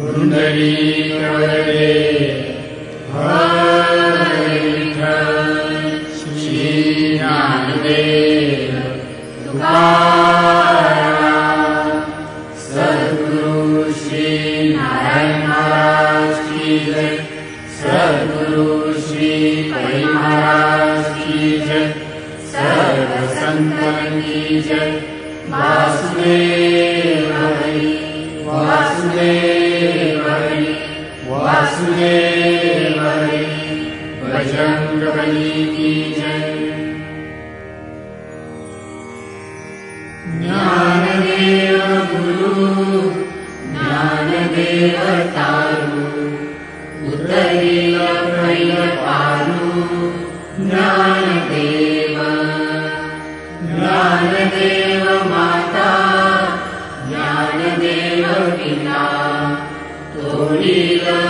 पुण्डरीकवरदे तुकाराम सद्गुरु श्री नारायण महाराज की जय सद्गुरु श्री हरि महाराज की जय सर्व संतन की जय वासुदेव हरि वासुदेव ज्ञानदेव गुरु ज्ञानदेव तारु उतरील प्रैल पारु ज्ञानदेव ज्ञानदेव माता ज्ञानदेव पिता तोडील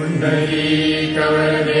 कुण्डली कवरदे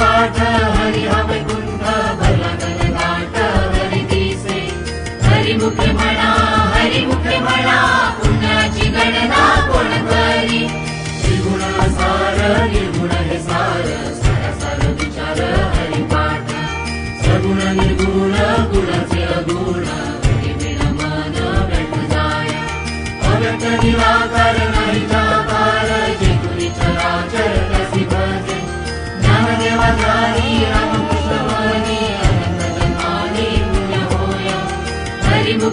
हरी हा वैकुंठ भरला गण दाट हरी दिसे हरिमुखे म्हणा हरिमुखे म्हणा पुण्याची गणना कोण करी? त्रिगुण सार निर्गुण हे सार सारा सार विचार हरिपाठ सगुण निर्गुण बिन निराकार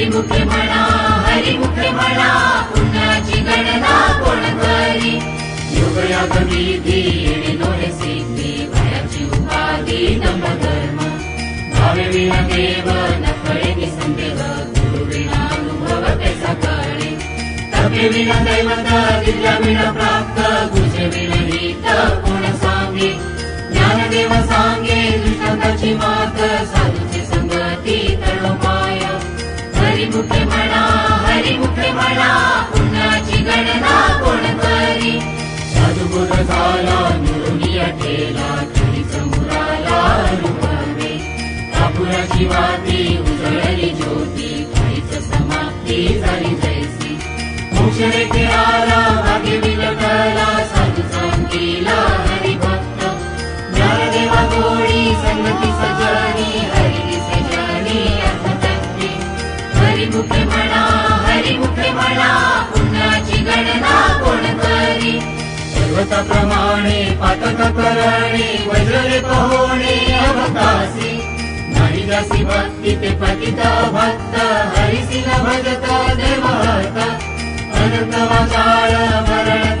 हरिमुखे म्हणा हरिमुखे म्हणा पुण्याची गणना कोण करी? योगयाग विधी नोहे सिद्धी भयाची उपाधी दंभ धर्म. भावे विण देव न कळे निसंदेह गुरु विना अनुभव कैसा कळे तपे विण दैवत दिव्या विण प्राप्त गुजे विण हित कोण सांगे? ज्ञानदेव सांगे दृष्टांताची मात माय हरिमुखे म्हणा हरिमुखे म्हणा गणना कोण करी. सद्गुण झाला निरुनिय केला तरी समुराला अनुभवे कापुराची वाती उजळली ज्योती समाप्ती झाली जैसी. मोक्ष रेखे पर्वताप्रमाणे पातक करणे वज्रले पहोणे अभक्तासी नाही जासी भक्ती ते पतित भक्त हरिसी न भजत मरण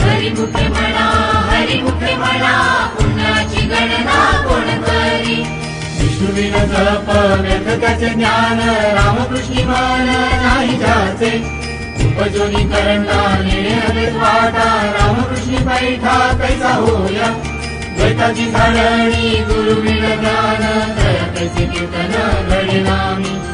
हरिमुखे हरिमुखे गणना कोण करी विष्णुविन जप व्यर्थ त्याचे ज्ञान रामकृष्णी मन नाही जाचे उपजोनी करंटा नेणे हवेत वाटा रामकृष्णी पैठा कैसा होया द्वैताची झाडणी गुरुविन ज्ञान कैसे कीर्तन घडे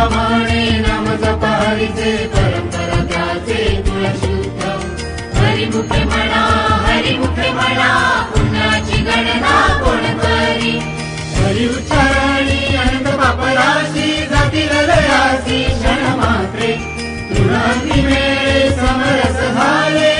भावाने म्हणे नाम जप परंपरा त्याचे तुळ शुद्ध हरिमुखे म्हणा हरिमुखे म्हणा पुण्याची गणना कोण करी? हरि उच्चारणी अनंत पापराशी जातील लयासी क्षण मात्रे. तृणांती मेळे समरस झाले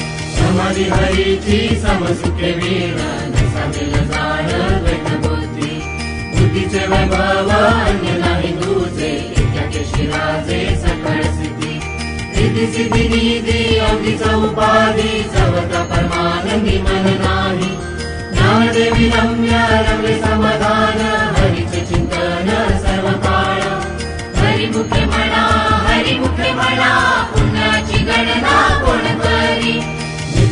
समाधी हरीची समसुखे वीण नसावेल जाण द्वैत बुद्धी बुद्धीचे वैभव अन्य नाही तुझे इत्याचे शिराचे सकळ सिद्धी। रिद्धी सिद्धी निधी अवधीच उपाधी जवता परमानंदी मन नाही ज्ञानदेवी रम्य रमले समाधान हरीचे चिंतन सर्व काळ हरिमुखे म्हणा हरिमुखे म्हणा पुण्याची गणना कोण करी नित्य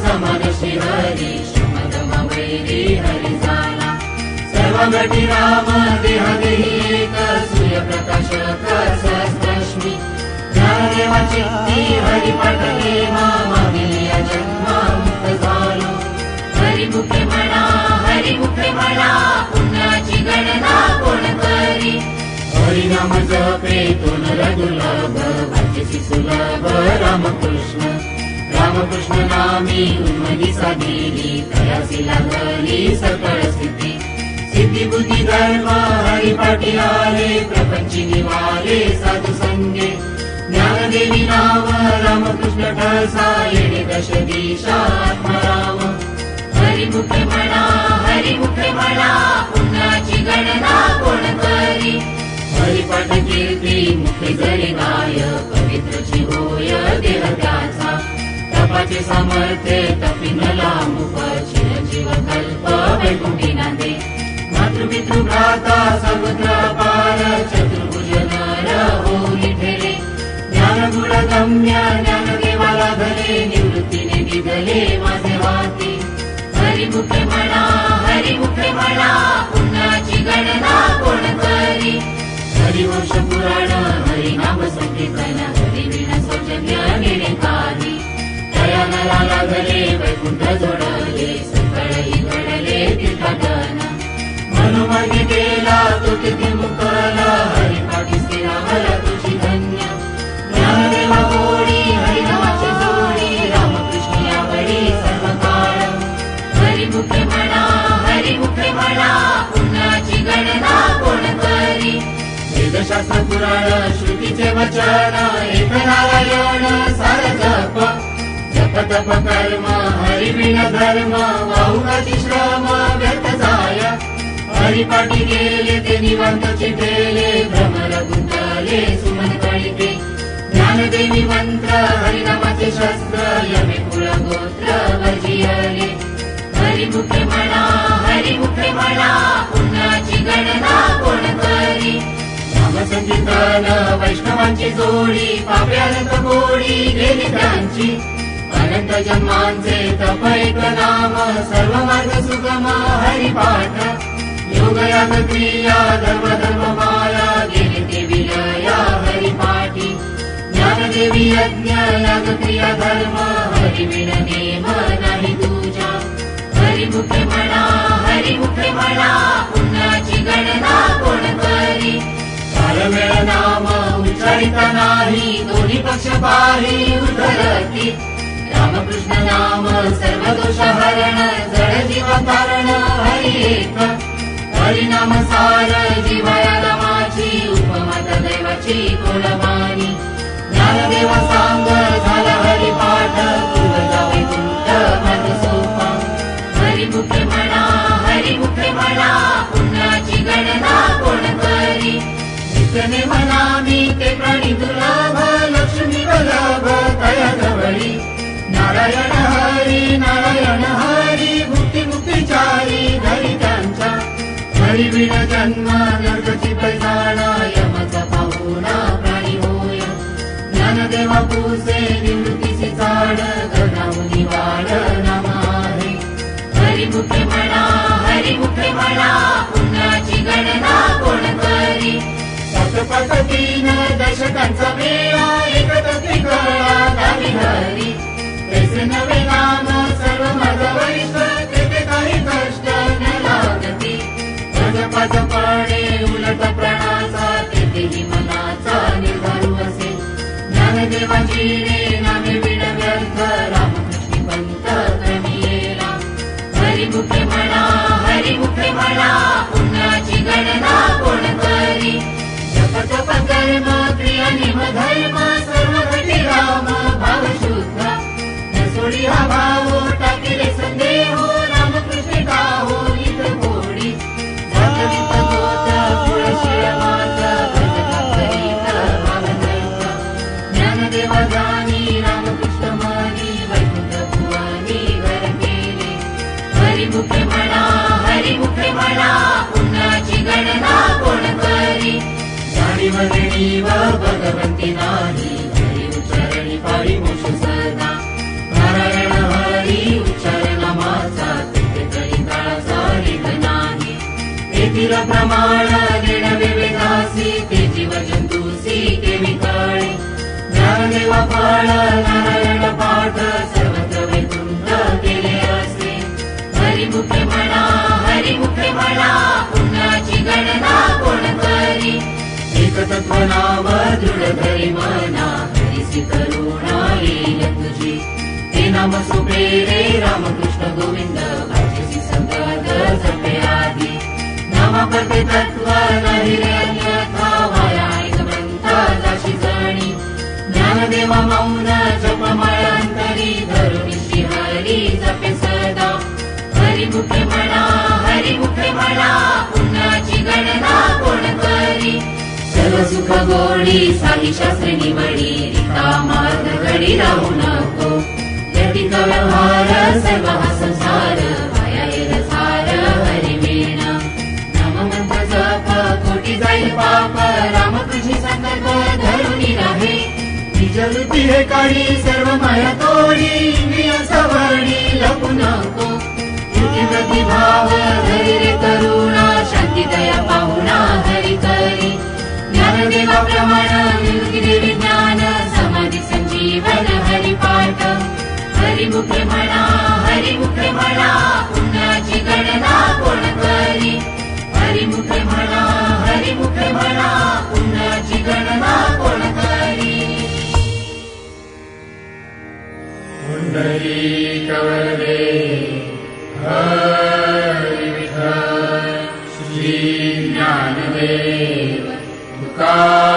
समान श्री हरी श्रमदम वैरी हरी झाला सर्व घटी राम देह देही एक सूर्य प्रकाश दशक सहस्रश्मी ज्ञानदेवाची ती हरिपाठले मामिलिया जन्म मुक्त झालो। हरिमुखे म्हणा हरिमुखे म्हणा पुण्याची गणना कोण करी हरिनाम जपे तो नर दुर्लभ भक्ती सुलभ रामकृष्ण रामकृष्ण नामी आले प्रपंची निवाले साधू संगे ज्ञानदेवी नाव रामकृष्ण ठसा येणे दश दिशा आत्मराम हरिमुखे म्हणा हरिमुखे म्हणा पुण्याची गणना कोण करी हरिपाठ कीर्ती मुख्य जरी गाय पवित्रची होय देह त्याचा तपाचे सामर्थ्य तपिनला मुख चिरंजीव कल्प वैकुंठी नांदे मातृपितृ भ्राता समुद्र पार चतुर्भुज नर होली ठेले ज्ञान गुण गम्य ज्ञान देवाला धरे निवृत्तीने निघले माझे वाती हरिमुखे म्हणा हरिमुखे म्हणा पुण्याची गणना कोण करी हरिवंश पुराण हरिनाम संकीर्तन हरिविण सौजन्य नेणे काही दयानला लागले वैकुंठ जोडले सकळही घडले तीर्थाटन। मनोमार्गी केला तो किती मुकला हरिपाठी स्थिरावला वेदशास्त्र पुराण श्रुतीचे वचन एक नारायण सार जप जप तप कर्म हरिविण धर्म वाहुकाची श्रम व्यर्थ जाय हरिपाठी गेले ते निवांत चिठेले भ्रमर गुंतले सुमन कळिते ज्ञानदेवी मंत्र हरिनामाचे शस्त्र यमे कुळ गोत्र वर्जियले हरिमुखे म्हणा नामसंकीर्तन वैष्णवांची जोडी पाप्यानंत गोडी गेली त्यांची अनंत जन्मांचे तप एक नाम सर्व मार्ग सुगम हरिपाठ। योग याग क्रिया धर्म नाही तुझ्या हरिमुखे म्हणा हरिमुखे म्हणा रामकृष्ण नाम सर्व दोष हरण जड जीव कारण हरी एक। हरिनाम सार जीवाया माझी उपमत दैवाची कोलवानी ज्ञानदेव सांग झाला हरिपाठ तुझा वैकुंठ माझ सोपा हरिमुखे म्हणा हरिमुखे म्हणा पुण्याची गणना कोण करी नित्यने म्हणा मी ते प्राणी दुर्लभ लक्ष्मी वल्लभ तया जवळी नारायण हरी नारायण हरी मुक्ती मुक्तीचारी घरी त्यांच्या हरी विण जन्म नरकची पैजाणा यमचा पाहुणा प्राणी होय ज्ञानदेवा पुसे निवृत्तीची चाड गणामुनी वाड नाम आहे हरिमुखे म्हणा हरिमुखे म्हणा पुण्याची गणना दशकांचा मेळा हरी त्याचे नवे नाम सर्व माझ वरिष्ठ तेथे काही कष्ट न लागती गजपजपणे उलट प्राणाचा तेथेही मनाचा निर्धारू असे ज्ञानदेवाची नामे विण व्यर्थ रामकृष्ण पंत हरिमुखे म्हणा पुण्याची गणना कोण करी तप हरी उच्चारणी पाळी मोक्ष सदा। नारायण हरी उच्चारण लेख नाही तेथील प्रमाण देण वेदासी ते जीव जंतू ज्ञानदेव फळ नारायण पाठ सर्वत्र वैकुंठ केले असे हरिमुखे म्हणा हरिमुखे म्हणा पुण्याची गणना कोण करी एकतत्व नाम दृढ धरी मना हरिसी करुणा येईल तुझी ते नाम सोपे रे रामकृष्ण गोविंद भाषेची संगत जपे आधी नामा करते तत्व नाही रे अन्यथा वाया एक ग्रंथ जाशी जणी ज्ञानदेवा मौन जप अंतरी धरुणी श्री हरी गणना कोण करी सर्व सुख गोडी साई शास्त्री निवडी रिका मार्ग घडी राहू नको व्यतिक व्यवहार सर्व हा संसार वाया येल सार हरिमेण नाम मंत्र जप कोटी जाईल पाप रामकृष्ण संकल्प धरुणी राहे। निजवृत्ती हे काढी सर्व माया तोडी इंद्रिय सवडी लपू नको युती प्रतिभाव धैर्य करुणा शांती दया पाहुणा हरी करी ज्ञान समाधी संजीवन हरिपाठ हरिमुखे हरिमुखे पुण्याची गणना हरिमुखे हरिमुखे पुण्याची गणना कोण करी पुंडरी कवरे हरि विठ्ठल श्री ज्ञानदेव Santa